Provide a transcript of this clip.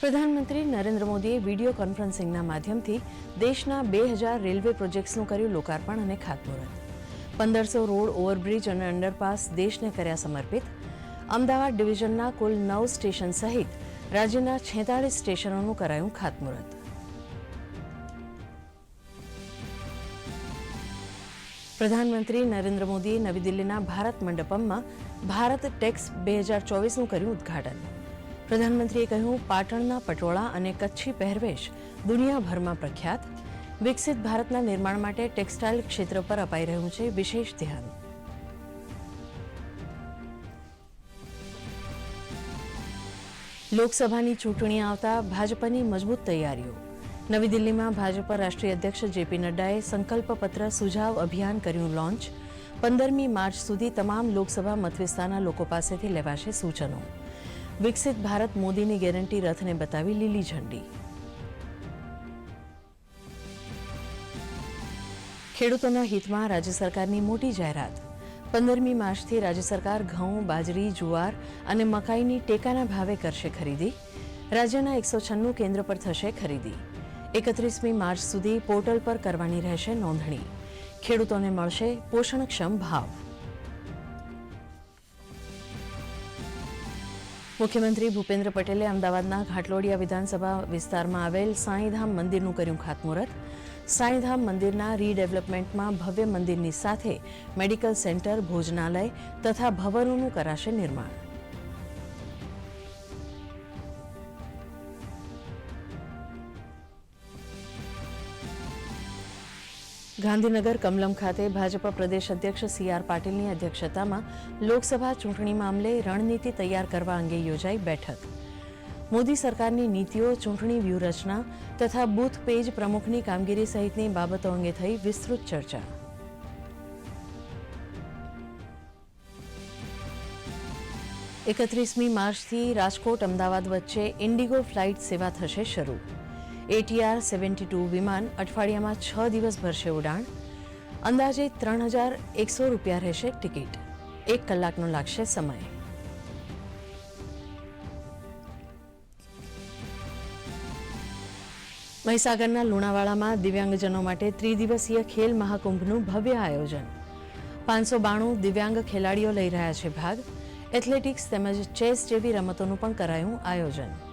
પ્રધાનમંત્રી નરેન્દ્ર મોદીએ વીડિયો કોન્ફરન્સિંગના માધ્યમથી દેશના બે હજાર રેલવે પ્રોજેક્ટ્સનું કર્યું લોકાર્પણ અને ખાતમુહૂર્ત. પંદરસો રોડ ઓવરબ્રિજ અને અંડરપાસ દેશને કર્યા સમર્પિત. અમદાવાદ ડિવિઝનના કુલ નવ સ્ટેશન સહિત રાજ્યના છેતાળીસ સ્ટેશનોનું કરાયું ખાતમુહૂર્ત. પ્રધાનમંત્રી નરેન્દ્ર મોદીએ નવી દિલ્હીના ભારત મંડપમમાં ભારત ટેક્સ બે હજાર ચોવીસનું કર્યું ઉદ્ઘાટન. પ્રધાનમંત્રીએ કહ્યું, પાટણના પટોળા અને કચ્છી પહેરવેશ દુનિયાભરમાં પ્રખ્યાત. વિકસિત ભારતના નિર્માણ માટે ટેક્સટાઇલ ક્ષેત્ર પર અપાઈ રહ્યું છે વિશેષ ધ્યાન. લોકસભાની ચૂંટણી આવતા ભાજપની મજબૂત તૈયારીઓ. નવી દિલ્હીમાં ભાજપ રાષ્ટ્રીય અધ્યક્ષ જેપી નડ્ડાએ સંકલ્પ પત્ર સુઝાવ અભિયાન કર્યું લોન્ચ. પંદરમી માર્ચ સુધી તમામ લોકસભા મતવિસ્તારના લોકો પાસેથી લેવાશે સૂચનો. વિકસિત ભારત મોદીની ગેરંટી રથને બતાવી લીલી ઝંડી. ખેડૂતોના હિતમાં રાજ્ય સરકારની મોટી જાહેરાત. પંદરમી માર્ચથી રાજ્ય સરકાર ઘઉં, બાજરી, જુવાર અને મકાઈની ટેકાના ભાવે કરશે ખરીદી. રાજ્યના એકસો છન્નું કેન્દ્ર પર થશે ખરીદી. એકત્રીસમી માર્ચ સુધી પોર્ટલ પર કરવાની રહેશે નોંધણી. ખેડૂતોને મળશે પોષણક્ષમ ભાવ. મુખ્યમંત્રી ભૂપેન્દ્ર પટેલે અમદાવાદના ઘાટલોડિયા વિધાનસભા વિસ્તારમાં આવેલ સાંઈધામ મંદિરનું કર્યું ખાતમુહૂર્ત. સાંઈધામ મંદિરના રીડેવલપમેન્ટમાં ભવ્ય મંદિરની સાથે મેડિકલ સેન્ટર, ભોજનાલય તથા ભવનોનું કરાશે નિર્માણ. ગાંધીનગર કમલમ ખાતે ભાજપા પ્રદેશ અધ્યક્ષ સી આર પાટીલની અધ્યક્ષતામાં લોકસભા ચૂંટણી મામલે રણનીતિ તૈયાર કરવા અંગે યોજાઈ બેઠક. મોદી સરકારની નીતિઓ, ચૂંટણી વ્યૂહરચના તથા બૂથ પેજ પ્રમુખની કામગીરી સહિતની બાબતો અંગે થઈ વિસ્તૃત ચર્ચા. એકત્રીસમી માર્ચથી રાજકોટ અમદાવાદ વચ્ચે ઇન્ડિગો ફ્લાઇટ સેવા થશે શરૂ. એટીઆર સેવન્ટી ટુ વિમાન અઠવાડિયામાં છ દિવસ ભરશે ઉડાણ અંદાજે ત્રણ હજાર એકસો રૂપિયા રહેશે ટિકિટ. એક કલાકનો લાગશે સમય. મહીસાગરના લુણાવાડામાં દિવ્યાંગજનો માટે ત્રિદિવસીય ખેલ મહાકુંભનું ભવ્ય આયોજન. પાંચસો બાણું દિવ્યાંગ ખેલાડીઓ લઈ રહ્યા છે ભાગ. એથ્લેટિક્સ તેમજ ચેસ જેવી રમતોનું પણ કરાયું આયોજન.